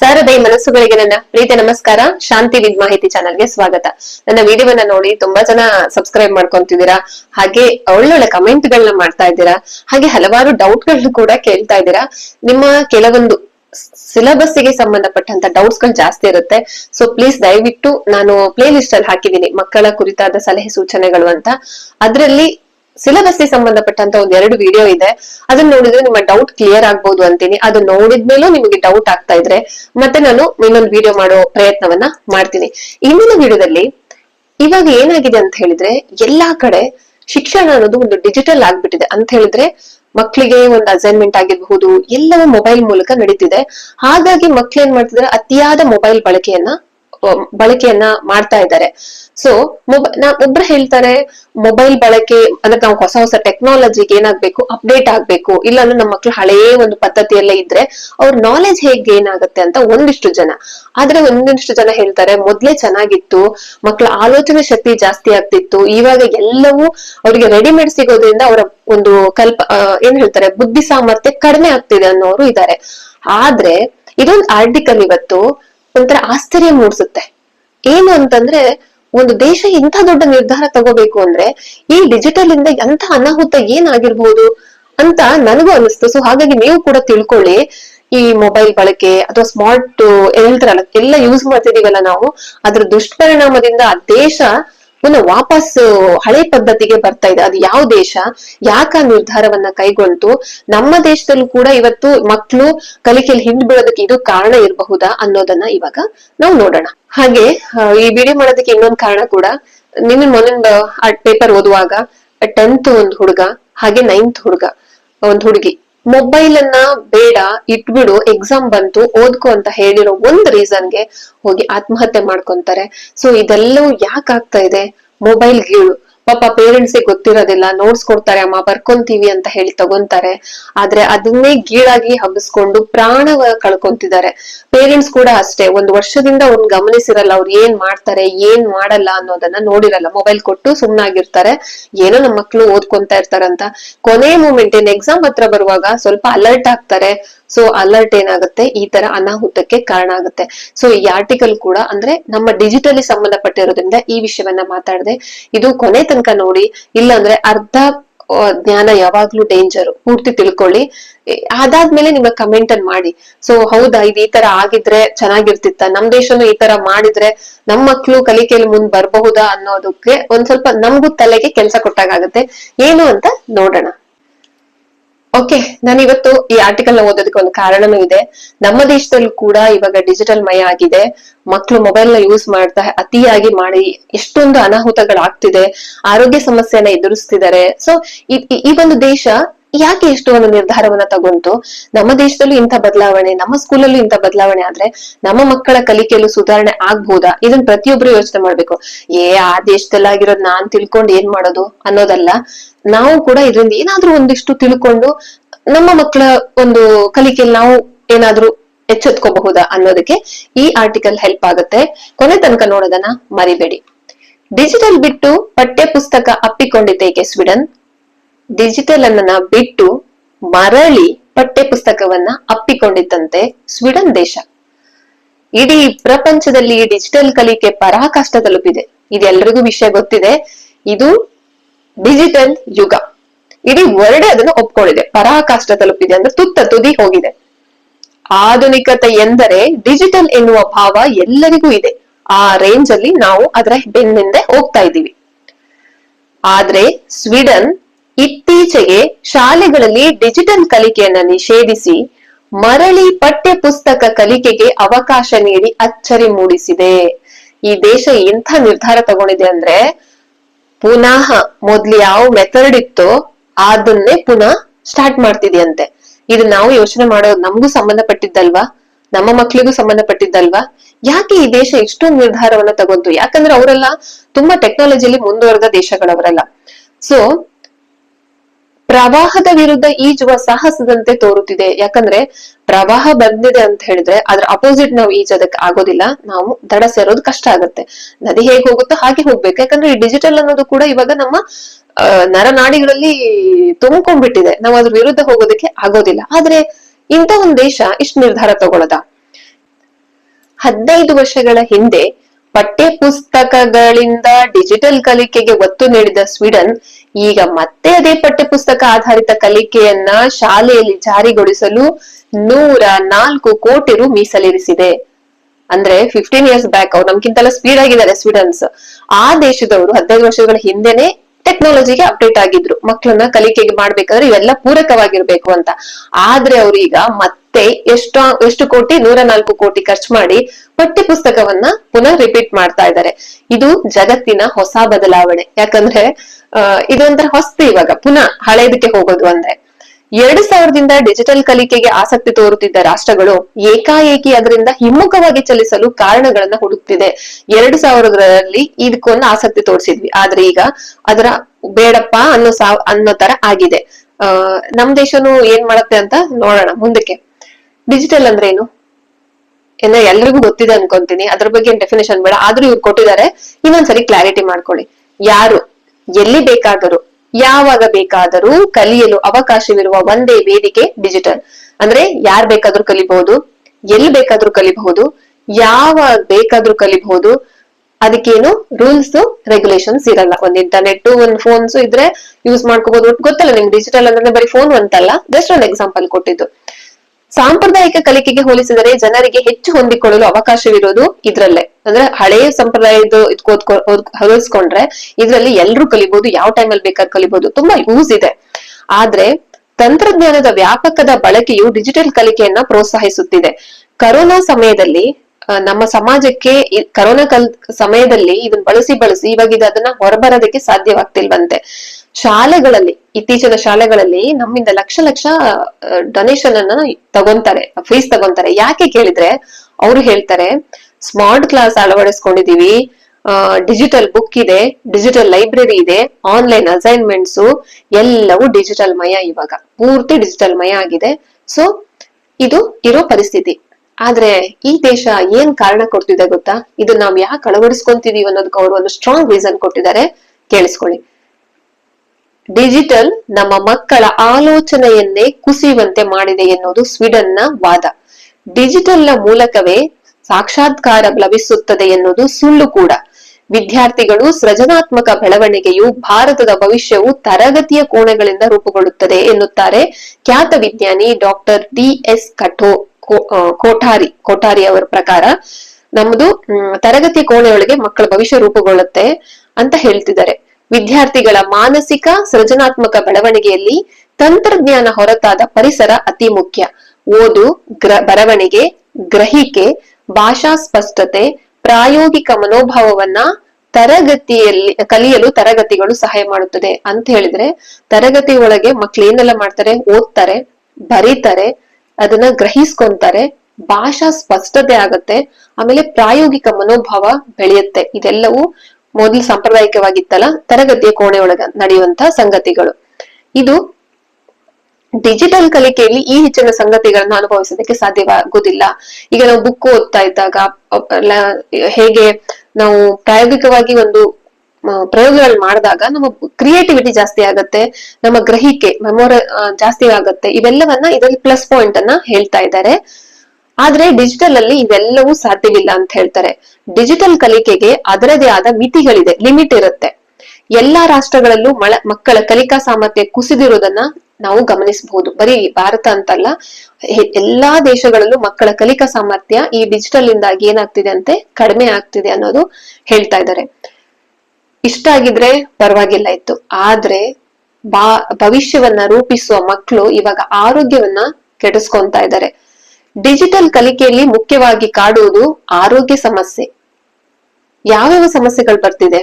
ಸಾರದೈ ಮನಸ್ಸುಗಳಿಗೆ ನನ್ನ ಪ್ರೀತಿ ನಮಸ್ಕಾರ, ಶಾಂತಿ ವಿದ್ ಮಾಹಿತಿ ಚಾನಲ್ಗೆ ಸ್ವಾಗತ. ನನ್ನ ವಿಡಿಯೋವನ್ನ ನೋಡಿ ತುಂಬಾ ಜನ ಸಬ್ಸ್ಕ್ರೈಬ್ ಮಾಡ್ಕೊಂತಿದ್ದೀರಾ, ಹಾಗೆ ಒಳ್ಳೊಳ್ಳೆ ಕಮೆಂಟ್ ಗಳನ್ನ ಮಾಡ್ತಾ ಇದ್ದೀರಾ, ಹಾಗೆ ಹಲವಾರು ಡೌಟ್ ಗಳನ್ನ ಕೂಡ ಕೇಳ್ತಾ ಇದ್ದೀರಾ, ನಿಮ್ಮ ಕೆಲವೊಂದು ಸಿಲೆಬಸ್ಗೆ ಸಂಬಂಧಪಟ್ಟಂತ ಡೌಟ್ಸ್ಗಳು ಜಾಸ್ತಿ ಇರುತ್ತೆ ಸೊ ಪ್ಲೀಸ್ ದಯವಿಟ್ಟು ನಾನು ಪ್ಲೇ ಲಿಸ್ಟ್ ಅಲ್ಲಿ ಹಾಕಿದ್ದೀನಿ ಮಕ್ಕಳ ಕುರಿತಾದ ಸಲಹೆ ಸೂಚನೆಗಳು ಅಂತ. ಅದರಲ್ಲಿ ಸಿಲೆಬಸ್ಗೆ ಸಂಬಂಧಪಟ್ಟಂತ ಒಂದ್ ಎರಡು ವಿಡಿಯೋ ಇದೆ. ಅದನ್ನ ನೋಡಿದ್ರೆ ನಿಮ್ಮ ಡೌಟ್ ಕ್ಲಿಯರ್ ಆಗ್ಬಹುದು ಅಂತೀನಿ. ಅದು ನೋಡಿದ್ಮೇಲೂ ನಿಮಗೆ ಡೌಟ್ ಆಗ್ತಾ ಇದ್ರೆ ಮತ್ತೆ ನಾನು ಇನ್ನೊಂದು ವಿಡಿಯೋ ಮಾಡೋ ಪ್ರಯತ್ನವನ್ನ ಮಾಡ್ತೀನಿ. ಇಂದಿನ ವಿಡಿಯೋದಲ್ಲಿ ಇವಾಗ ಏನಾಗಿದೆ ಅಂತ ಹೇಳಿದ್ರೆ ಎಲ್ಲಾ ಕಡೆ ಶಿಕ್ಷಣ ಅನ್ನೋದು ಒಂದು ಡಿಜಿಟಲ್ ಆಗ್ಬಿಟ್ಟಿದೆ. ಅಂತ ಹೇಳಿದ್ರೆ ಮಕ್ಕಳಿಗೆ ಒಂದು ಅಸೈನ್ಮೆಂಟ್ ಆಗಿರಬಹುದು, ಎಲ್ಲವೂ ಮೊಬೈಲ್ ಮೂಲಕ ನಡೀತಿದೆ. ಹಾಗಾಗಿ ಮಕ್ಳು ಏನ್ ಮಾಡ್ತಿದ್ದಾರೆ ಅತಿಯಾದ ಮೊಬೈಲ್ ಬಳಕೆಯನ್ನ ಬಳಕೆಯನ್ನ ಮಾಡ್ತಾ ಇದ್ದಾರೆ. ಸೊ ಮೊಬೈಲ್ ಒಬ್ರು ಹೇಳ್ತಾರೆ, ಮೊಬೈಲ್ ಬಳಕೆ ಅಂದ್ರೆ ನಾವು ಹೊಸ ಹೊಸ ಟೆಕ್ನಾಲಜಿಗೆ ಏನಾಗ್ಬೇಕು, ಅಪ್ಡೇಟ್ ಆಗ್ಬೇಕು. ಇಲ್ಲಾಂದ್ರೆ ನಮ್ಮ ಮಕ್ಳು ಹಳೆಯ ಒಂದು ಪದ್ಧತಿಯಲ್ಲೇ ಇದ್ರೆ ಅವ್ರ ನಾಲೆಜ್ ಹೇಗ್ ಏನಾಗುತ್ತೆ ಅಂತ ಒಂದಿಷ್ಟು ಜನ. ಆದ್ರೆ ಒಂದಿಷ್ಟು ಜನ ಹೇಳ್ತಾರೆ, ಮೊದ್ಲೇ ಚೆನ್ನಾಗಿತ್ತು, ಮಕ್ಳ ಆಲೋಚನೆ ಶಕ್ತಿ ಜಾಸ್ತಿ ಆಗ್ತಿತ್ತು. ಇವಾಗ ಎಲ್ಲವೂ ಅವ್ರಿಗೆ ರೆಡಿಮೇಡ್ ಸಿಗೋದ್ರಿಂದ ಅವರ ಒಂದು ಕಲ್ಪ ಏನ್ ಹೇಳ್ತಾರೆ, ಬುದ್ಧಿ ಸಾಮರ್ಥ್ಯ ಕಡಿಮೆ ಆಗ್ತಿದೆ ಅನ್ನೋರು ಇದ್ದಾರೆ. ಆದ್ರೆ, ಇದೊಂದು ಆರ್ಟಿಕಲ್ ಇವತ್ತು ಒಂಥರ ಆಶ್ಚರ್ಯ ಮೂಡಿಸುತ್ತೆ. ಏನು ಅಂತಂದ್ರೆ, ಒಂದು ದೇಶ ಇಂಥ ದೊಡ್ಡ ನಿರ್ಧಾರ ತಗೋಬೇಕು ಅಂದ್ರೆ, ಈ ಡಿಜಿಟಲ್ ಇಂದ ಎಂತ ಅನಾಹುತ ಏನಾಗಿರ್ಬೋದು ಅಂತ ನನಗೂ ಅನಿಸ್ತು ಸೊ ಹಾಗಾಗಿ ನೀವು ಕೂಡ ತಿಳ್ಕೊಳ್ಳಿ, ಈ ಮೊಬೈಲ್ ಬಳಕೆ ಅಥವಾ ಸ್ಮಾರ್ಟ್ ಹೇಳ್ತಾರಲ್ಲ ಎಲ್ಲ ಯೂಸ್ ಮಾಡ್ತಿದೀವಲ್ಲ ನಾವು, ಅದ್ರ ದುಷ್ಪರಿಣಾಮದಿಂದ ಆ ದೇಶ ಪುನಃ ವಾಪಸ್ ಹಳೆ ಪದ್ಧತಿಗೆ ಬರ್ತಾ ಇದೆ. ಅದು ಯಾವ ದೇಶ? ಯಾಕ ನಿರ್ಧಾರವನ್ನ ಕೈಗೊಳ್ತು ನಮ್ಮ ದೇಶದಲ್ಲೂ ಕೂಡ ಇವತ್ತು ಮಕ್ಕಳು ಕಲಿಕೆಯಲ್ಲಿ ಹಿಂದ್ ಬೀಳೋದಕ್ಕೆ ಇದು ಕಾರಣ ಇರಬಹುದಾ ಅನ್ನೋದನ್ನ ಇವಾಗ ನಾವು ನೋಡೋಣ. ಹಾಗೆ ಈ ವಿಡಿಯೋ ಮಾಡೋದಕ್ಕೆ ಇನ್ನೊಂದು ಕಾರಣ ಕೂಡ, ನಿನ್ನ ಮೊನ್ನೆ ಪೇಪರ್ ಓದುವಾಗ ಟೆಂತ್ ಒಂದು ಹುಡುಗ, ಹಾಗೆ ನೈನ್ತ್ ಹುಡುಗ ಒಂದು ಹುಡುಗಿ. ಮೊಬೈಲ್ ಅನ್ನ ಬೇಡ, ಇಟ್ಬಿಡು ಎಕ್ಸಾಮ್ ಬಂತು, ಓದ್ಕೊ ಅಂತ ಹೇಳಿರೋ ಒಂದ್ ರೀಸನ್ಗೆ ಹೋಗಿ ಆತ್ಮಹತ್ಯೆ ಮಾಡ್ಕೊಂತಾರೆ. ಸೊ ಇದೆಲ್ಲವೂ ಯಾಕಾಗ್ತಾ ಇದೆ? ಮೊಬೈಲ್ ಗೀಳು. ಪಾಪ ಪೇರೆಂಟ್ಸ್ ಗೊತ್ತಿರೋದಿಲ್ಲ ನೋಟ್ಸ್ ಕೊಡ್ತಾರೆ ಅಮ್ಮ ಬರ್ಕೊಂತೀವಿ ಅಂತ ಹೇಳಿ ತಗೊಂತಾರೆ. ಆದ್ರೆ ಅದನ್ನೇ ಗೀಳಾಗಿ ಹಬ್ಬಿಸ್ಕೊಂಡು ಪ್ರಾಣವ ಕಳ್ಕೊಂತಿದ್ದಾರೆ. ಪೇರೆಂಟ್ಸ್ ಕೂಡ ಅಷ್ಟೇ, ಒಂದ್ ವರ್ಷದಿಂದ ಅವ್ರನ್ನ ಗಮನಿಸಿರಲ್ಲ, ಅವ್ರು ಏನ್ ಮಾಡ್ತಾರೆ, ಏನ್ ಮಾಡಲ್ಲ ಅನ್ನೋದನ್ನ ನೋಡಿರಲ್ಲ. ಮೊಬೈಲ್ ಕೊಟ್ಟು ಸುಮ್ನಾಗಿರ್ತಾರೆ. ಏನೋ ನಮ್ಮ ಮಕ್ಳು ಓದ್ಕೊಂತಾ ಇರ್ತಾರಂತ. ಕೊನೆ ಮೂಮೆಂಟ್ ಏನ್ ಎಕ್ಸಾಮ್ ಹತ್ರ ಬರುವಾಗ ಸ್ವಲ್ಪ ಅಲರ್ಟ್ ಆಗ್ತಾರೆ. ಸೊ ಅಲರ್ಟ್ ಏನಾಗುತ್ತೆ? ಈ ತರ ಅನಾಹುತಕ್ಕೆ ಕಾರಣ ಆಗುತ್ತೆ. ಸೊ ಈ ಆರ್ಟಿಕಲ್ ಕೂಡ ಅಂದ್ರೆ ನಮ್ಮ ಡಿಜಿಟಲಿ ಸಂಬಂಧಪಟ್ಟಿರೋದ್ರಿಂದ ಈ ವಿಷಯವನ್ನ ಮಾತಾಡಿದೆ. ಇದು ಕೊನೆ ತನಕ ನೋಡಿ, ಇಲ್ಲಾಂದ್ರೆ ಅರ್ಧ ಜ್ಞಾನ ಯಾವಾಗ್ಲೂ ಡೇಂಜರ್ ಪೂರ್ತಿ ತಿಳ್ಕೊಳ್ಳಿ. ಅದಾದ್ಮೇಲೆ ನಿಮ್ಮ ಕಮೆಂಟ್ ಅನ್ ಮಾಡಿ. ಸೊ ಹೌದಾ, ಇದು ಈ ತರ ಆಗಿದ್ರೆ ಚೆನ್ನಾಗಿರ್ತಿತ್ತ? ನಮ್ ದೇಶನು ಈ ತರ ಮಾಡಿದ್ರೆ ನಮ್ ಮಕ್ಳು ಕಲಿಕೆಯಲ್ಲಿ ಮುಂದ್ ಬರಬಹುದಾ ಅನ್ನೋದಕ್ಕೆ ಒಂದ್ ಸ್ವಲ್ಪ ನಮಗೂ ತಲೆಗೆ ಕೆಲಸ ಕೊಟ್ಟಾಗತ್ತೆ ಏನು ಅಂತ ನೋಡೋಣ. ಓಕೆ ನಾನು ಇವತ್ತು ಈ ಆರ್ಟಿಕಲ್ನ ಓದೋದಕ್ಕೆ ಒಂದು ಕಾರಣನೂ ಇದೆ. ನಮ್ಮ ದೇಶದಲ್ಲೂ ಕೂಡ ಇವಾಗ ಡಿಜಿಟಲ್ ಮಯ ಆಗಿದೆ. ಮಕ್ಕಳು ಮೊಬೈಲ್ನ ಯೂಸ್ ಮಾಡ್ತಾ ಅತಿಯಾಗಿ ಮಾಡಿ ಎಷ್ಟೊಂದು ಅನಾಹುತಗಳಾಗ್ತಿದೆ. ಆರೋಗ್ಯ ಸಮಸ್ಯೆನ ಎದುರಿಸ್ತಿದ್ದಾರೆ. ಸೊ ಈ ಒಂದು ದೇಶ ಯಾಕೆ ಇಷ್ಟು ಒಂದು ನಿರ್ಧಾರವನ್ನ ತಗೊಂತು ನಮ್ಮ ದೇಶದಲ್ಲೂ ಇಂಥ ಬದಲಾವಣೆ, ನಮ್ಮ ಸ್ಕೂಲಲ್ಲೂ ಇಂಥ ಬದಲಾವಣೆ ಆದ್ರೆ ನಮ್ಮ ಮಕ್ಕಳ ಕಲಿಕೆಯಲ್ಲೂ ಸುಧಾರಣೆ ಆಗ್ಬಹುದಾ ಇದನ್ನ ಪ್ರತಿಯೊಬ್ರು ಯೋಚನೆ ಮಾಡ್ಬೇಕು. ಏ, ಆ ದೇಶದಲ್ಲಾಗಿರೋದ್ ನಾನ್ ತಿಳ್ಕೊಂಡು ಏನ್ ಮಾಡೋದು ಅನ್ನೋದಲ್ಲ. ನಾವು ಕೂಡ ಇದರಿಂದ ಏನಾದ್ರೂ ಒಂದಿಷ್ಟು ತಿಳ್ಕೊಂಡು ನಮ್ಮ ಮಕ್ಕಳ ಒಂದು ಕಲಿಕೆಯಲ್ಲಿ ನಾವು ಏನಾದ್ರೂ ಎಚ್ಚೆತ್ಕೋಬಹುದಾ ಅನ್ನೋದಕ್ಕೆ ಈ ಆರ್ಟಿಕಲ್ ಹೆಲ್ಪ್ ಆಗುತ್ತೆ. ಕೊನೆ ತನಕ ನೋಡೋದನ್ನ ಮರಿಬೇಡಿ. ಡಿಜಿಟಲ್ ಬಿಟ್ಟು ಪಠ್ಯ ಪುಸ್ತಕ ಅಪ್ಪಿಕೊಂಡಿದ್ದೇಕೆ ಸ್ವೀಡನ್ ಡಿಜಿಟಲ್ ಅನ್ನ ಬಿಟ್ಟು ಮರಳಿ ಪಠ್ಯ ಪುಸ್ತಕವನ್ನ ಅಪ್ಪಿಕೊಂಡಿದ್ದಂತೆ ಸ್ವೀಡನ್ ದೇಶ. ಇಡೀ ಪ್ರಪಂಚದಲ್ಲಿ ಡಿಜಿಟಲ್ ಕಲಿಕೆ ಪರಾಕಾಷ್ಟ ತಲುಪಿದೆ. ಇದೆಲ್ಲರಿಗೂ ವಿಷಯ ಗೊತ್ತಿದೆ. ಇದು ಡಿಜಿಟಲ್ ಯುಗ. ಇಡೀ ವರ್ಡ್ ಅದನ್ನು ಒಪ್ಕೊಂಡಿದೆ. ಪರಾಕಾಷ್ಟ ತಲುಪಿದೆ ಅಂದ್ರೆ ತುತ್ತ ತುದಿ ಹೋಗಿದೆ. ಆಧುನಿಕತೆ ಎಂದರೆ ಡಿಜಿಟಲ್ ಎನ್ನುವ ಭಾವ ಎಲ್ಲರಿಗೂ ಇದೆ. ಆ ರೇಂಜ್ ಅಲ್ಲಿ ನಾವು ಅದರ ಬೆನ್ನಿಂದೆ ಹೋಗ್ತಾ ಇದ್ದೀವಿ. ಆದ್ರೆ ಸ್ವೀಡನ್ ಇತ್ತೀಚೆಗೆ ಶಾಲೆಗಳಲ್ಲಿ ಡಿಜಿಟಲ್ ಕಲಿಕೆಯನ್ನ ನಿಷೇಧಿಸಿ ಮರಳಿ ಪಠ್ಯ ಪುಸ್ತಕ ಕಲಿಕೆಗೆ ಅವಕಾಶ ನೀಡಿ ಅಚ್ಚರಿ ಮೂಡಿಸಿದೆ. ಈ ದೇಶ ಎಂಥ ನಿರ್ಧಾರ ತಗೊಂಡಿದೆ ಅಂದ್ರೆ ಪುನಃ ಮೊದ್ಲು ಯಾವ ಮೆಥಡ್ ಇತ್ತೋ ಅದನ್ನೇ ಪುನಃ ಸ್ಟಾರ್ಟ್ ಮಾಡ್ತಿದೆಯಂತೆ. ಇದು ನಾವು ಯೋಚನೆ ಮಾಡೋ ನಮಗೂ ಸಂಬಂಧಪಟ್ಟಿದ್ದಲ್ವಾ? ನಮ್ಮ ಮಕ್ಳಿಗೂ ಸಂಬಂಧಪಟ್ಟಿದ್ದಲ್ವಾ? ಯಾಕೆ ಈ ದೇಶ ಇಷ್ಟೊಂದು ನಿರ್ಧಾರವನ್ನ ತಗೊಂತು? ಯಾಕಂದ್ರೆ ಅವರೆಲ್ಲ ತುಂಬಾ ಟೆಕ್ನಾಲಜಿಲಿ ಮುಂದುವರೆದ ದೇಶಗಳವರೆಲ್ಲ. ಸೊ ಪ್ರವಾಹದ ವಿರುದ್ಧ ಈಜುವ ಸಾಹಸದಂತೆ ತೋರುತ್ತಿದೆ. ಯಾಕಂದ್ರೆ ಪ್ರವಾಹ ಬಂದಿದೆ ಅಂತ ಹೇಳಿದ್ರೆ ಅದ್ರ ಅಪೋಸಿಟ್ ನಾವು ಈಜೋದಕ್ಕೆ ಆಗೋದಿಲ್ಲ. ನಾವು ದಡ ಸೇರೋದು ಕಷ್ಟ ಆಗುತ್ತೆ. ನದಿ ಹೇಗೆ ಹೋಗುತ್ತೋ ಹಾಗೆ ಹೋಗ್ಬೇಕು. ಯಾಕಂದ್ರೆ ಈ ಡಿಜಿಟಲ್ ಅನ್ನೋದು ಕೂಡ ಇವಾಗ ನಮ್ಮ ನರನಾಡಿಗಳಲ್ಲಿ ತುಂಬಿಕೊಂಡ್ಬಿಟ್ಟಿದೆ. ನಾವು ಅದ್ರ ವಿರುದ್ಧ ಹೋಗೋದಕ್ಕೆ ಆಗೋದಿಲ್ಲ. ಆದ್ರೆ ಇಂಥ ಒಂದು ದೇಶ ಇಷ್ಟು ನಿರ್ಧಾರ ತಗೊಳ್ಳದ? ಹದಿನೈದು ವರ್ಷಗಳ ಹಿಂದೆ ಪಠ್ಯ ಪುಸ್ತಕಗಳಿಂದ ಡಿಜಿಟಲ್ ಕಲಿಕೆಗೆ ಒತ್ತು ನೀಡಿದ ಸ್ವೀಡನ್ ಈಗ ಮತ್ತೆ ಅದೇ ಪಠ್ಯಪುಸ್ತಕ ಆಧಾರಿತ ಕಲಿಕೆಯನ್ನ ಶಾಲೆಯಲ್ಲಿ ಜಾರಿಗೊಳಿಸಲು ನೂರ ನಾಲ್ಕು ಕೋಟಿ ರು ಮೀಸಲಿರಿಸಿದೆ. ಅಂದ್ರೆ ಫಿಫ್ಟೀನ್ ಇಯರ್ಸ್ ಬ್ಯಾಕ್ ಅವ್ರು ನಮ್ಗಿಂತೆಲ್ಲ ಸ್ಪೀಡ್ ಆಗಿದ್ದಾರೆ ಸ್ಟೂಡೆಂಟ್ಸ್ ಆ ದೇಶದವರು ಹದಿನೈದು ವರ್ಷಗಳ ಹಿಂದೆನೆ ಟೆಕ್ನಾಲಜಿಗೆ ಅಪ್ಡೇಟ್ ಆಗಿದ್ರು. ಮಕ್ಕಳನ್ನ ಕಲಿಕೆಗೆ ಮಾಡ್ಬೇಕಾದ್ರೆ ಇವೆಲ್ಲ ಪೂರಕವಾಗಿರ್ಬೇಕು ಅಂತ. ಆದ್ರೆ ಅವ್ರೀಗ ಮತ್ತೆ ಎಷ್ಟು ಎಷ್ಟು ಕೋಟಿ, ನೂರ ನಾಲ್ಕು ಕೋಟಿ ಖರ್ಚು ಮಾಡಿ ಪಠ್ಯ ಪುಸ್ತಕವನ್ನ ಪುನಃ ರಿಪೀಟ್ ಮಾಡ್ತಾ ಇದ್ದಾರೆ. ಇದು ಜಗತ್ತಿನ ಹೊಸ ಬದಲಾವಣೆ. ಯಾಕಂದ್ರೆ ಅಹ್ ಇದೊಂಥರ ಹೊಸ್ತು ಇವಾಗ. ಪುನಃ ಹಳೇದಕ್ಕೆ ಹೋಗೋದು ಅಂದ್ರೆ. ಎರಡು ಸಾವಿರದಿಂದ ಡಿಜಿಟಲ್ ಕಲಿಕೆಗೆ ಆಸಕ್ತಿ ತೋರುತ್ತಿದ್ದ ರಾಷ್ಟ್ರಗಳು ಏಕಾಏಕಿ ಅದರಿಂದ ಹಿಮ್ಮುಖವಾಗಿ ಚಲಿಸಲು ಕಾರಣಗಳನ್ನ ಹುಡುಕ್ತಿದೆ. ಎರಡು ಸಾವಿರದಲ್ಲಿ ಇದಕ್ಕೊಂದು ಆಸಕ್ತಿ ತೋರಿಸಿದ್ವಿ. ಆದ್ರೆ ಈಗ ಅದರ ಬೇಡಪ್ಪ ಅನ್ನೋ ಸಾವ್ ಅನ್ನೋ ತರ ಆಗಿದೆ. ಆ, ನಮ್ ದೇಶನು ಏನ್ ಮಾಡತ್ತೆ ಅಂತ ನೋಡೋಣ ಮುಂದಕ್ಕೆ. ಡಿಜಿಟಲ್ ಅಂದ್ರೆ ಏನು? ಏನ ಎಲ್ರಿಗೂ ಗೊತ್ತಿದೆ ಅನ್ಕೊಂತೀನಿ. ಅದ್ರ ಬಗ್ಗೆ ಡೆಫಿನೇಷನ್ ಬೇಡ. ಆದ್ರೂ ಇವ್ರು ಕೊಟ್ಟಿದ್ದಾರೆ. ಇನ್ನೊಂದ್ಸರಿ ಕ್ಲಾರಿಟಿ ಮಾಡ್ಕೊಳ್ಳಿ. ಯಾರು ಎಲ್ಲಿ ಬೇಕಾದರೂ ಯಾವಾಗ ಬೇಕಾದರೂ ಕಲಿಯಲು ಅವಕಾಶವಿರುವ ಒಂದೇ ವೇದಿಕೆ ಡಿಜಿಟಲ್ ಅಂದ್ರೆ ಯಾರ್ ಬೇಕಾದ್ರೂ ಕಲಿಬಹುದು, ಎಲ್ಲಿ ಬೇಕಾದ್ರೂ ಕಲಿಬಹುದು ಯಾವಾಗ ಬೇಕಾದ್ರೂ ಕಲಿಬಹುದು, ಅದಕ್ಕೇನು ರೂಲ್ಸ್ ರೆಗ್ಯುಲೇಷನ್ಸ್ ಇರಲ್ಲ. ಒಂದ್ ಇಂಟರ್ನೆಟ್ ಒಂದ್ ಫೋನ್ಸ್ ಇದ್ರೆ ಯೂಸ್ ಮಾಡ್ಕೋಬಹುದು. ಗೊತ್ತಲ್ಲ, ನಿಮ್ಗೆ ಡಿಜಿಟಲ್ ಅಂದ್ರೆ ಬರೀ ಫೋನ್ ಅಂತಲ್ಲ. ಜಸ್ಟ್ ಒಂದ್ ಎಕ್ಸಾಂಪಲ್ ಕೊಟ್ಟಿದ್ದು. ಸಾಂಪ್ರದಾಯಿಕ ಕಲಿಕೆಗೆ ಹೋಲಿಸಿದರೆ ಜನರಿಗೆ ಹೆಚ್ಚು ಹೊಂದಿಕೊಳ್ಳಲು ಅವಕಾಶವಿರೋದು ಇದ್ರಲ್ಲೇ. ಅಂದ್ರೆ ಹಳೆಯ ಸಂಪ್ರದಾಯದ ಹೊಲಿಸ್ಕೊಂಡ್ರೆ ಇದ್ರಲ್ಲಿ ಎಲ್ರು ಕಲಿಬಹುದು ಯಾವ ಟೈಮಲ್ಲಿ ಬೇಕಾದ್ರೆ ಕಲಿಬಹುದು ತುಂಬಾ ಯೂಸ್ ಇದೆ. ಆದ್ರೆ ತಂತ್ರಜ್ಞಾನದ ವ್ಯಾಪಕದ ಬಳಕೆಯು ಡಿಜಿಟಲ್ ಕಲಿಕೆಯನ್ನ ಪ್ರೋತ್ಸಾಹಿಸುತ್ತಿದೆ. ಕರೋನಾ ಸಮಯದಲ್ಲಿ ನಮ್ಮ ಸಮಾಜಕ್ಕೆ ಕರೋನಾ ಕಲ್, ಸಮಯದಲ್ಲಿ ಇದನ್ನ ಬಳಸಿ ಬಳಸಿ ಇವಾಗ ಇದು ಅದನ್ನ ಹೊರಬರೋದಕ್ಕೆ ಸಾಧ್ಯವಾಗ್ತಿಲ್ವಂತೆ. ಶಾಲೆಗಳಲ್ಲಿ, ಇತ್ತೀಚಿನ ಶಾಲೆಗಳಲ್ಲಿ ನಮ್ಮಿಂದ ಲಕ್ಷ ಲಕ್ಷ ಡೊನೇಷನ್ ಅನ್ನ ತಗೊಂತಾರೆ ಫೀಸ್ ತಗೊಂತಾರೆ. ಯಾಕೆ ಕೇಳಿದ್ರೆ, ಅವ್ರು ಹೇಳ್ತಾರೆ ಸ್ಮಾರ್ಟ್ ಕ್ಲಾಸ್ ಅಳವಡಿಸ್ಕೊಂಡಿದೀವಿ ಡಿಜಿಟಲ್ ಬುಕ್ ಇದೆ ಡಿಜಿಟಲ್ ಲೈಬ್ರರಿ ಇದೆ ಆನ್ಲೈನ್ ಅಸೈನ್ಮೆಂಟ್ಸ್ ಎಲ್ಲವೂ ಡಿಜಿಟಲ್ ಮಯ ಇವಾಗ. ಪೂರ್ತಿ ಡಿಜಿಟಲ್ ಮಯ ಆಗಿದೆ. ಸೊ ಇದು ಇರೋ ಪರಿಸ್ಥಿತಿ. ಆದ್ರೆ ಈ ದೇಶ ಏನ್ ಕಾರಣ ಕೊಡ್ತಿದೆ ಗೊತ್ತಾ? ಇದು ನಾವ್ ಯಾಕೆ ಅಳವಡಿಸ್ಕೊಂತಿದೀವಿ ಅನ್ನೋದಕ್ಕೆ ಅವರು ಒಂದು ಸ್ಟ್ರಾಂಗ್ ರೀಸನ್ ಕೊಟ್ಟಿದ್ದಾರೆ. ಕೇಳಿಸ್ಕೊಳ್ಳಿ. ಡಿಜಿಟಲ್ ನಮ್ಮ ಮಕ್ಕಳ ಆಲೋಚನೆಯನ್ನೇ ಕುಸಿಯುವಂತೆ ಮಾಡಿದೆ ಎನ್ನುವುದು ನ ವಾದ. ಡಿಜಿಟಲ್ನ ಮೂಲಕವೇ ಸಾಕ್ಷಾತ್ಕಾರ ಲಭಿಸುತ್ತದೆ ಎನ್ನುವುದು ಸುಳ್ಳು ಕೂಡ. ವಿದ್ಯಾರ್ಥಿಗಳು ಸೃಜನಾತ್ಮಕ ಬೆಳವಣಿಗೆಯು ಭಾರತದ ಭವಿಷ್ಯವು ತರಗತಿಯ ಕೋಣೆಗಳಿಂದ ರೂಪುಗೊಳ್ಳುತ್ತದೆ ಎನ್ನುತ್ತಾರೆ ಖ್ಯಾತ ವಿಜ್ಞಾನಿ ಡಾಕ್ಟರ್ ಡಿ ಎಸ್ ಕಠೋ. ಕೋಠಾರಿ ಕೋಠಾರಿ ಅವರ ಪ್ರಕಾರ ನಮ್ದು ತರಗತಿ ಕೋಣೆಯೊಳಗೆ ಮಕ್ಕಳ ಭವಿಷ್ಯ ರೂಪುಗೊಳ್ಳುತ್ತೆ ಅಂತ ಹೇಳ್ತಿದ್ದಾರೆ. ವಿದ್ಯಾರ್ಥಿಗಳ ಮಾನಸಿಕ ಸೃಜನಾತ್ಮಕ ಬೆಳವಣಿಗೆಯಲ್ಲಿ ತಂತ್ರಜ್ಞಾನ ಹೊರತಾದ ಪರಿಸರ ಅತಿ ಮುಖ್ಯ. ಓದು, ಗ್ರ, ಬರವಣಿಗೆ, ಗ್ರಹಿಕೆ, ಭಾಷಾ ಸ್ಪಷ್ಟತೆ, ಪ್ರಾಯೋಗಿಕ ಮನೋಭಾವವನ್ನ ತರಗತಿಯಲ್ಲಿ, ಕಲಿಯಲು ತರಗತಿಗಳು ಸಹಾಯ ಮಾಡುತ್ತದೆ. ಅಂತ ಹೇಳಿದ್ರೆ ತರಗತಿ ಒಳಗೆ ಮಕ್ಳು ಏನೆಲ್ಲ ಮಾಡ್ತಾರೆ? ಓದ್ತಾರೆ, ಬರೀತಾರೆ ಅದನ್ನ ಗ್ರಹಿಸ್ಕೊಂತಾರೆ. ಭಾಷಾ ಸ್ಪಷ್ಟತೆ ಆಗತ್ತೆ. ಆಮೇಲೆ ಪ್ರಾಯೋಗಿಕ ಮನೋಭಾವ ಬೆಳೆಯುತ್ತೆ. ಇದೆಲ್ಲವೂ ಮೊದಲು ಸಾಂಪ್ರದಾಯಿಕವಾಗಿತ್ತಲ್ಲ, ತರಗತಿಯ ಕೋಣೆ ಒಳಗ ನಡೆಯುವಂತ ಸಂಗತಿಗಳು. ಇದು ಡಿಜಿಟಲ್ ಕಲಿಕೆಯಲ್ಲಿ ಈ ಹೆಚ್ಚಿನ ಸಂಗತಿಗಳನ್ನ ಅನುಭವಿಸೋದಕ್ಕೆ ಸಾಧ್ಯವಾಗುವುದಿಲ್ಲ ಈಗ ನಾವು ಬುಕ್ ಓದ್ತಾ ಇದ್ದಾಗ ಹೇಗೆ ನಾವು ಪ್ರಾಯೋಗಿಕವಾಗಿ ಒಂದು ಪ್ರಯೋಗಗಳು ಮಾಡಿದಾಗ ನಮ್ಮ ಕ್ರಿಯೇಟಿವಿಟಿ ಜಾಸ್ತಿ ಆಗತ್ತೆ, ನಮ್ಮ ಗ್ರಹಿಕೆ ಮೆಮೊರ ಜಾಸ್ತಿ ಆಗತ್ತೆ. ಇವೆಲ್ಲವನ್ನ ಇದರಲ್ಲಿ ಪ್ಲಸ್ ಪಾಯಿಂಟ್ ಅನ್ನ ಹೇಳ್ತಾ ಇದ್ದಾರೆ. ಆದ್ರೆ ಡಿಜಿಟಲ್ ಅಲ್ಲಿ ಇವೆಲ್ಲವೂ ಸಾಧ್ಯವಿಲ್ಲ ಅಂತ ಹೇಳ್ತಾರೆ. ಡಿಜಿಟಲ್ ಕಲಿಕೆಗೆ ಅದರದೇ ಆದ ಮಿತಿಗಳಿದೆ ಲಿಮಿಟ್ ಇರುತ್ತೆ. ಎಲ್ಲಾ ರಾಷ್ಟ್ರಗಳಲ್ಲೂ ಮಳ, ಮಕ್ಕಳ ಕಲಿಕಾ ಸಾಮರ್ಥ್ಯ ಕುಸಿದಿರುವುದನ್ನ ನಾವು ಗಮನಿಸಬಹುದು. ಬರೀ ಭಾರತ ಅಂತಲ್ಲ ಎಲ್ಲಾ ದೇಶಗಳಲ್ಲೂ ಮಕ್ಕಳ ಕಲಿಕಾ ಸಾಮರ್ಥ್ಯ ಈ ಡಿಜಿಟಲ್ ಇಂದಾಗಿ ಏನಾಗ್ತಿದೆ ಅಂತೆ? ಕಡಿಮೆ ಆಗ್ತಿದೆ ಅನ್ನೋದು ಹೇಳ್ತಾ ಇದ್ದಾರೆ. ಇಷ್ಟ ಆಗಿದ್ರೆ ಪರವಾಗಿಲ್ಲ ಇತ್ತು. ಆದ್ರೆ ಬಾ, ಭವಿಷ್ಯವನ್ನ ರೂಪಿಸುವ ಮಕ್ಕಳು ಇವಾಗ ಆರೋಗ್ಯವನ್ನ ಕೆಡಿಸ್ಕೊಂತಾ ಇದ್ದಾರೆ. ಡಿಜಿಟಲ್ ಕಲಿಕೆಯಲ್ಲಿ ಮುಖ್ಯವಾಗಿ ಕಾಡುವುದು ಆರೋಗ್ಯ ಸಮಸ್ಯೆ. ಯಾವ್ಯಾವ ಸಮಸ್ಯೆಗಳು ಬರ್ತಿದೆ?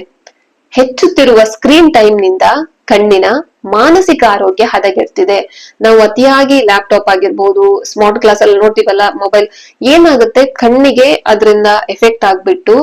ಹೆಚ್ಚುತ್ತಿರುವ ಸ್ಕ್ರೀನ್ ಟೈಮ್ನಿಂದ ಕಣ್ಣಿನ ಮಾನಸಿಕ ಆರೋಗ್ಯ ಹದಗೆಡ್ತಿದೆ. ನಾವು ಅತಿಯಾಗಿ ಲ್ಯಾಪ್ಟಾಪ್ ಆಗಿರ್ಬೋದು ಸ್ಮಾರ್ಟ್ ಕ್ಲಾಸ್ ಅಲ್ಲಿ ನೋಡ್ತೀವಲ್ಲ ಮೊಬೈಲ್ ಏನಾಗುತ್ತೆ? ಕಣ್ಣಿಗೆ ಅದರಿಂದ ಎಫೆಕ್ಟ್ ಆಗ್ಬಿಟ್ಟು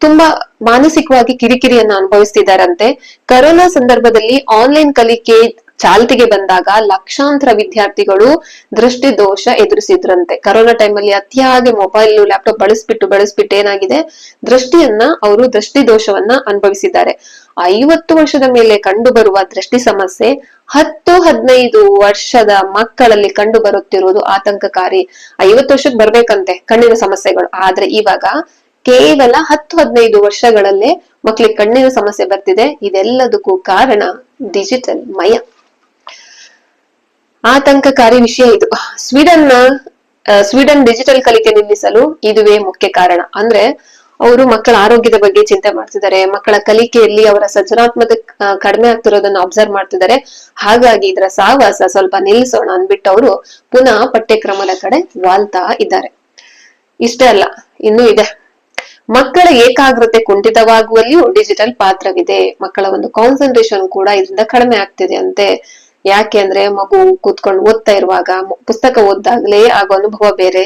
ತುಂಬಾ ಮಾನಸಿಕವಾಗಿ ಕಿರಿಕಿರಿಯನ್ನ ಅನುಭವಿಸ್ತಿದ್ದಾರಂತೆ ಕರೋನಾ ಸಂದರ್ಭದಲ್ಲಿ ಆನ್ಲೈನ್ ಕಲಿಕೆ ಚಾಲ್ತಿಗೆ ಬಂದಾಗ ಲಕ್ಷಾಂತರ ವಿದ್ಯಾರ್ಥಿಗಳು ದೃಷ್ಟಿ ದೋಷ ಎದುರಿಸಿದ್ರಂತೆ. ಕರೋನಾ ಟೈಮಲ್ಲಿ ಅತಿಯಾಗಿ ಮೊಬೈಲ್ ಲ್ಯಾಪ್ಟಾಪ್ ಬಳಸ್ಬಿಟ್ಟು ಬಳಸ್ಬಿಟ್ಟು ಏನಾಗಿದೆ? ದೃಷ್ಟಿಯನ್ನ ಅವರು ದೃಷ್ಟಿ ದೋಷವನ್ನ ಅನುಭವಿಸಿದ್ದಾರೆ. ಐವತ್ತು ವರ್ಷದ ಮೇಲೆ ಕಂಡು ಬರುವ ದೃಷ್ಟಿ ಸಮಸ್ಯೆ, ಹತ್ತು, ಹದಿನೈದು ವರ್ಷದ ಮಕ್ಕಳಲ್ಲಿ ಕಂಡು ಬರುತ್ತಿರುವುದು ಆತಂಕಕಾರಿ. ಐವತ್ತು ವರ್ಷಕ್ಕೆ ಬರ್ಬೇಕಂತೆ ಕಣ್ಣಿನ ಸಮಸ್ಯೆಗಳು. ಆದ್ರೆ ಇವಾಗ ಕೇವಲ ಹತ್ತು ಹದಿನೈದು ವರ್ಷಗಳಲ್ಲೇ ಮಕ್ಳಿಗೆ ಕಣ್ಣಿನ ಸಮಸ್ಯೆ ಬರ್ತಿದೆ. ಇದೆಲ್ಲದಕ್ಕೂ ಕಾರಣ ಡಿಜಿಟಲ್ ಮಯ. ಆತಂಕಕಾರಿ ವಿಷಯ ಇದು. ಸ್ವೀಡನ್ ಸ್ವೀಡನ್ ಡಿಜಿಟಲ್ ಕಲಿಕೆ ನಿಲ್ಲಿಸಲು ಇದುವೇ ಮುಖ್ಯ ಕಾರಣ. ಅಂದ್ರೆ ಅವರು ಮಕ್ಕಳ ಆರೋಗ್ಯದ ಬಗ್ಗೆ ಚಿಂತೆ ಮಾಡ್ತಿದ್ದಾರೆ. ಮಕ್ಕಳ ಕಲಿಕೆಯಲ್ಲಿ ಅವರ ಸೃಜನಾತ್ಮಕ ಕಡಿಮೆ ಆಗ್ತಿರೋದನ್ನ ಅಬ್ಸರ್ವ್ ಮಾಡ್ತಿದ್ದಾರೆ. ಹಾಗಾಗಿ ಇದರ ಸಾವಾಸ ಸ್ವಲ್ಪ ನಿಲ್ಲಿಸೋಣ ಅಂದ್ಬಿಟ್ಟು ಅವರು ಪುನಃ ಪಠ್ಯಕ್ರಮದ ಕಡೆ ವಾಲ್ತಾ ಇದ್ದಾರೆ. ಇಷ್ಟೇ ಅಲ್ಲ, ಇನ್ನೂ ಇದೆ. ಮಕ್ಕಳ ಏಕಾಗ್ರತೆ ಕುಂಠಿತವಾಗುವಲ್ಲಿಯೂ ಡಿಜಿಟಲ್ ಪಾತ್ರವಿದೆ. ಮಕ್ಕಳ ಒಂದು ಕಾನ್ಸಂಟ್ರೇಷನ್ ಕೂಡ ಇದರಿಂದ ಕಡಿಮೆ ಆಗ್ತಿದೆ ಅಂತೆ. ಯಾಕೆ ಅಂದ್ರೆ ಮಗು ಕೂತ್ಕೊಂಡು ಓದ್ತಾ ಇರುವಾಗ ಪುಸ್ತಕ ಓದ್ದಾಗ್ಲೇ ಆಗೋ ಅನುಭವ ಬೇರೆ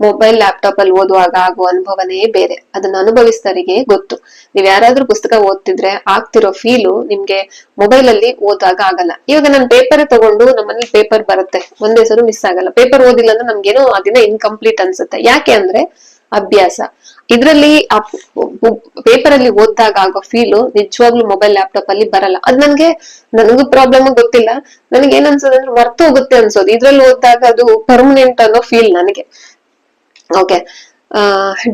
ಮೊಬೈಲ್ ಲ್ಯಾಪ್ಟಾಪ್ ಅಲ್ಲಿ ಓದುವಾಗ ಆಗೋ ಅನುಭವನೇ ಬೇರೆ. ಅದನ್ನ ಅನುಭವಿಸಿದವರಿಗೆ ಗೊತ್ತು. ನೀವ್ ಯಾರಾದ್ರೂ ಪುಸ್ತಕ ಓದ್ತಿದ್ರೆ ಆಗ್ತಿರೋ ಫೀಲು ನಿಮ್ಗೆ ಮೊಬೈಲ್ ಅಲ್ಲಿ ಓದಾಗ ಆಗಲ್ಲ. ಇವಾಗ ನಾನು ಪೇಪರ್ ತಗೊಂಡು ನಮ್ಮನೇಲಿ ಪೇಪರ್ ಬರುತ್ತೆ. ಒಂದೇ ಸಲ ಮಿಸ್ ಆಗಲ್ಲ. ಪೇಪರ್ ಓದಿಲ್ಲ ಅಂದ್ರೆ ನಮ್ಗೇನೋ ಆ ದಿನ ಇನ್ಕಂಪ್ಲೀಟ್ ಅನ್ಸುತ್ತೆ. ಯಾಕೆ ಅಂದ್ರೆ ಅಭ್ಯಾಸ. ಇದ್ರಲ್ಲಿ ಪೇಪರ್ ಅಲ್ಲಿ ಓದಿದಾಗ ಆಗೋ ಫೀಲು ನಿಜವಾಗ್ಲೂ ಮೊಬೈಲ್ ಲ್ಯಾಪ್ಟಾಪ್ ಅಲ್ಲಿ ಬರಲ್ಲ. ಅದ್ ನನ್ಗೆ ನನಗೂ ಪ್ರಾಬ್ಲಮ್ ಗೊತ್ತಿಲ್ಲ. ನನಗೆ ಏನ್ ಅನ್ಸೋದು ಅಂದ್ರೆ ಮರ್ತು ಹೋಗುತ್ತೆ ಅನ್ಸೋದು. ಇದ್ರಲ್ಲಿ ಓದ್ದಾಗ ಅದು ಪರ್ಮನೆಂಟ್ ಅನ್ನೋ ಫೀಲ್ ನನಗೆ. ಓಕೆ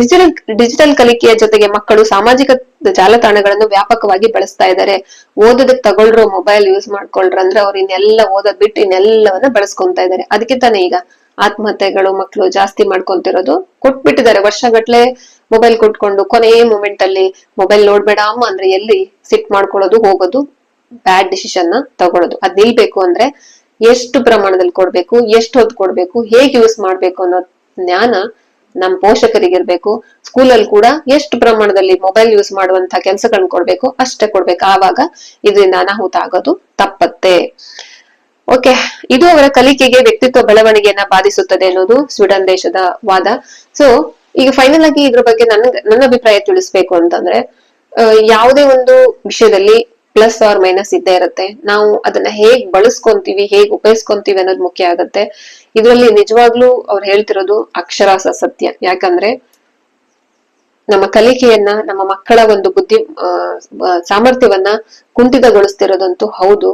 ಡಿಜಿಟಲ್ ಡಿಜಿಟಲ್ ಕಲಿಕೆಯ ಜೊತೆಗೆ ಮಕ್ಕಳು ಸಾಮಾಜಿಕ ಜಾಲತಾಣಗಳನ್ನು ವ್ಯಾಪಕವಾಗಿ ಬಳಸ್ತಾ ಇದ್ದಾರೆ ಓದೋದಕ್ಕೆ ತಗೊಳ್ರೋ ಮೊಬೈಲ್ ಯೂಸ್ ಮಾಡ್ಕೊಳ್ರ ಅಂದ್ರೆ ಅವ್ರು ಇನ್ನೆಲ್ಲ ಓದೋದ್ ಬಿಟ್ಟು ಇನ್ನೆಲ್ಲವನ್ನ ಬಳಸ್ಕೊಂತ ಇದ್ದಾರೆ ಅದಕ್ಕೆ ತಾನೇ ಈಗ ಆತ್ಮಹತ್ಯೆಗಳು ಮಕ್ಕಳು ಜಾಸ್ತಿ ಮಾಡ್ಕೊಂತಿರೋದು ಕೊಟ್ಬಿಟ್ಟಿದ್ದಾರೆ. ವರ್ಷಗಟ್ಲೆ ಮೊಬೈಲ್ ಕೊಟ್ಕೊಂಡು ಕೊನೆಯ ಮೂಮೆಂಟ್ ಅಲ್ಲಿ ಮೊಬೈಲ್ ನೋಡ್ಬೇಡ ಅಮ್ಮ ಅಂದ್ರೆ ಎಲ್ಲಿ ಸಿಟ್ ಮಾಡ್ಕೊಳ್ಳೋದು, ಹೋಗೋದು ಬ್ಯಾಡ್ ಡಿಸಿಷನ್ನ ತಗೊಳ್ಳೋದು. ಅದ್ ನಿಲ್ಬೇಕು ಅಂದ್ರೆ ಎಷ್ಟು ಪ್ರಮಾಣದಲ್ಲಿ ಕೊಡ್ಬೇಕು, ಎಷ್ಟು ಹೊತ್ತು ಕೊಡ್ಬೇಕು, ಹೇಗೆ ಯೂಸ್ ಮಾಡ್ಬೇಕು ಅನ್ನೋ ಜ್ಞಾನ ನಮ್ ಪೋಷಕರಿಗಿರ್ಬೇಕು. ಸ್ಕೂಲಲ್ಲಿ ಕೂಡ ಎಷ್ಟು ಪ್ರಮಾಣದಲ್ಲಿ ಮೊಬೈಲ್ ಯೂಸ್ ಮಾಡುವಂತ ಕೆಲಸಗಳನ್ನ ಕೊಡ್ಬೇಕು, ಅಷ್ಟೇ ಕೊಡ್ಬೇಕು. ಆವಾಗ ಇದರಿಂದ ಅನಾಹುತ ಆಗೋದು ತಪ್ಪತ್ತೆ. ಓಕೆ, ಇದು ಅವರ ಕಲಿಕೆಗೆ ವ್ಯಕ್ತಿತ್ವ ಬೆಳವಣಿಗೆಯನ್ನ ಬಾಧಿಸುತ್ತದೆ ಅನ್ನೋದು ಸ್ವೀಡನ್ ದೇಶದ ವಾದ. ಸೊ ಈಗ ಫೈನಲ್ ಆಗಿ ಇದ್ರ ಬಗ್ಗೆ ನನ್ನ ನನ್ನ ಅಭಿಪ್ರಾಯ ತಿಳಿಸ್ಬೇಕು ಅಂತಂದ್ರೆ ಯಾವುದೇ ಒಂದು ವಿಷಯದಲ್ಲಿ ಪ್ಲಸ್ ಆರ್ ಮೈನಸ್ ಇದ್ದೇ ಇರುತ್ತೆ. ನಾವು ಅದನ್ನ ಹೇಗ್ ಬಳಸ್ಕೊಂತೀವಿ, ಹೇಗ್ ಉಪಯೋಗಿಸ್ಕೊಂತೀವಿ ಅನ್ನೋದು ಮುಖ್ಯ ಆಗತ್ತೆ. ಇದರಲ್ಲಿ ನಿಜವಾಗ್ಲೂ ಅವ್ರು ಹೇಳ್ತಿರೋದು ಅಕ್ಷರಾಸ ಸತ್ಯ. ಯಾಕಂದ್ರೆ, ನಮ್ಮ ಕಲಿಕೆಯನ್ನ, ನಮ್ಮ ಮಕ್ಕಳ ಒಂದು ಬುದ್ಧಿ ಸಾಮರ್ಥ್ಯವನ್ನ ಕುಂಠಿತಗೊಳಿಸ್ತಿರೋದಂತೂ ಹೌದು.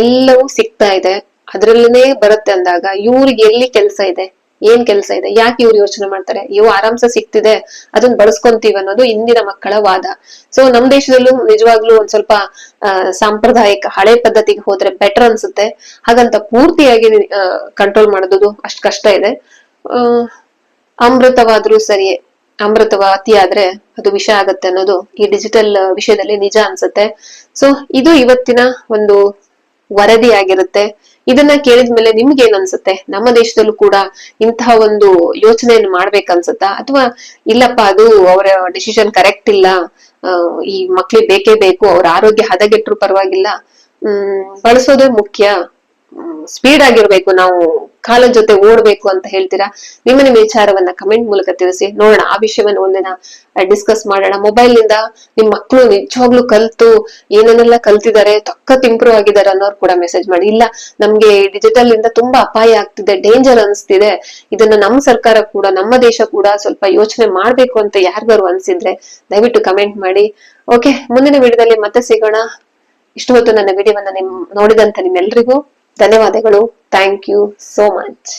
ಎಲ್ಲವೂ ಸಿಗ್ತಾ ಇದೆ. ಅದ್ರಲ್ಲೇ ಬರುತ್ತೆ ಅಂದಾಗ ಇವ್ರಿಗೆ ಎಲ್ಲಿ ಕೆಲಸ ಇದೆ? ಏನ್ ಕೆಲಸ ಇದೆ? ಯಾಕೆ ಇವ್ರು ಯೋಚನೆ ಮಾಡ್ತಾರೆ? ಇವು ಆರಾಮ್ಸ ಸಿಗ್ತಿದೆ. ಅದನ್ನ ಬಳಸ್ಕೊಂತೀವಿ ಅನ್ನೋದು ಇಂದಿನ ಮಕ್ಕಳ ವಾದ. ಸೊ ನಮ್ ದೇಶದಲ್ಲೂ ನಿಜವಾಗ್ಲೂ ಒಂದ್ ಸ್ವಲ್ಪ ಸಾಂಪ್ರದಾಯಿಕ ಹಳೆ ಪದ್ಧತಿಗೆ ಹೋದ್ರೆ ಬೆಟರ್ ಅನ್ಸುತ್ತೆ. ಹಾಗಂತ ಪೂರ್ತಿಯಾಗಿ ಕಂಟ್ರೋಲ್ ಮಾಡೋದು ಅಷ್ಟ್ ಕಷ್ಟ ಇದೆ. ಅಮೃತವಾದ್ರೂ ಸರಿಯೇ ಅಮೃತವ ಅತಿ ಆದ್ರೆ ಅದು ವಿಷ ಆಗತ್ತೆ ಅನ್ನೋದು ಈ ಡಿಜಿಟಲ್ ವಿಷಯದಲ್ಲಿ ನಿಜ ಅನ್ಸುತ್ತೆ. ಸೊ ಇದು ಇವತ್ತಿನ ಒಂದು ವರದಿ ಆಗಿರುತ್ತೆ ಇದನ್ನ ಕೇಳಿದ್ಮೇಲೆ ನಿಮ್ಗೆ ಏನ್ ಅನ್ಸುತ್ತೆ? ನಮ್ಮ ದೇಶದಲ್ಲೂ ಕೂಡ ಇಂತಹ ಒಂದು ಯೋಚನೆಯನ್ನು ಮಾಡ್ಬೇಕನ್ಸುತ್ತಾ? ಅಥವಾ ಇಲ್ಲಪ್ಪ, ಅದು ಅವರ ಡಿಸಿಷನ್ ಕರೆಕ್ಟ್ ಇಲ್ಲ. ಈ ಮಕ್ಳಿಗೆ ಬೇಕೇ ಬೇಕು, ಅವ್ರ ಆರೋಗ್ಯ ಹದಗೆಟ್ರು ಪರವಾಗಿಲ್ಲ. ಹ್ಮ್, ಬಳಸೋದೇ ಮುಖ್ಯ. ಸ್ಪೀಡ್ ಆಗಿರ್ಬೇಕು, ನಾವು ಕಾಲದ ಜೊತೆ ಓಡ್ಬೇಕು ಅಂತ ಹೇಳ್ತೀರಾ? ನಿಮ್ಮ ನಿಮ್ಮ ವಿಚಾರವನ್ನ ಕಮೆಂಟ್ ಮೂಲಕ ತಿಳಿಸಿ. ನೋಡೋಣ, ಆ ವಿಷಯವನ್ನ ಒಂದಿನ ಡಿಸ್ಕಸ್ ಮಾಡೋಣ. ಮೊಬೈಲ್ನಿಂದ ನಿಮ್ ಮಕ್ಕಳು ನಿಜವಾಗ್ಲೂ ಕಲ್ತು ಏನೇನೆಲ್ಲ ಕಲ್ತಿದ್ದಾರೆ, ತಕ್ಕತ್ ಇಂಪ್ರೂವ್ ಆಗಿದ್ದಾರೆ ಅನ್ನೋರು ಕೂಡ ಮೆಸೇಜ್ ಮಾಡಿ. ಇಲ್ಲ, ನಮ್ಗೆ ಡಿಜಿಟಲ್ ಇಂದ ತುಂಬಾ ಅಪಾಯ ಆಗ್ತಿದೆ ಡೇಂಜರ್ ಅನ್ಸ್ತಿದೆ. ಇದನ್ನ ನಮ್ಮ ಸರ್ಕಾರ ಕೂಡ, ನಮ್ಮ ದೇಶ ಕೂಡ ಸ್ವಲ್ಪ ಯೋಚನೆ ಮಾಡ್ಬೇಕು ಅಂತ ಯಾರಿಗಾರು ಅನ್ಸಿದ್ರೆ ದಯವಿಟ್ಟು ಕಮೆಂಟ್ ಮಾಡಿ. ಓಕೆ ಮುಂದಿನ ವಿಡಿಯೋದಲ್ಲಿ ಮತ್ತೆ ಸಿಗೋಣ. ಇಷ್ಟು ಹೊತ್ತು ನನ್ನ ವಿಡಿಯೋವನ್ನ ನಿಮ್, ನೋಡಿದಂತ ನಿಮ್ಮೆಲ್ರಿಗೂ ಧನ್ಯವಾದಗಳು. Thank you so much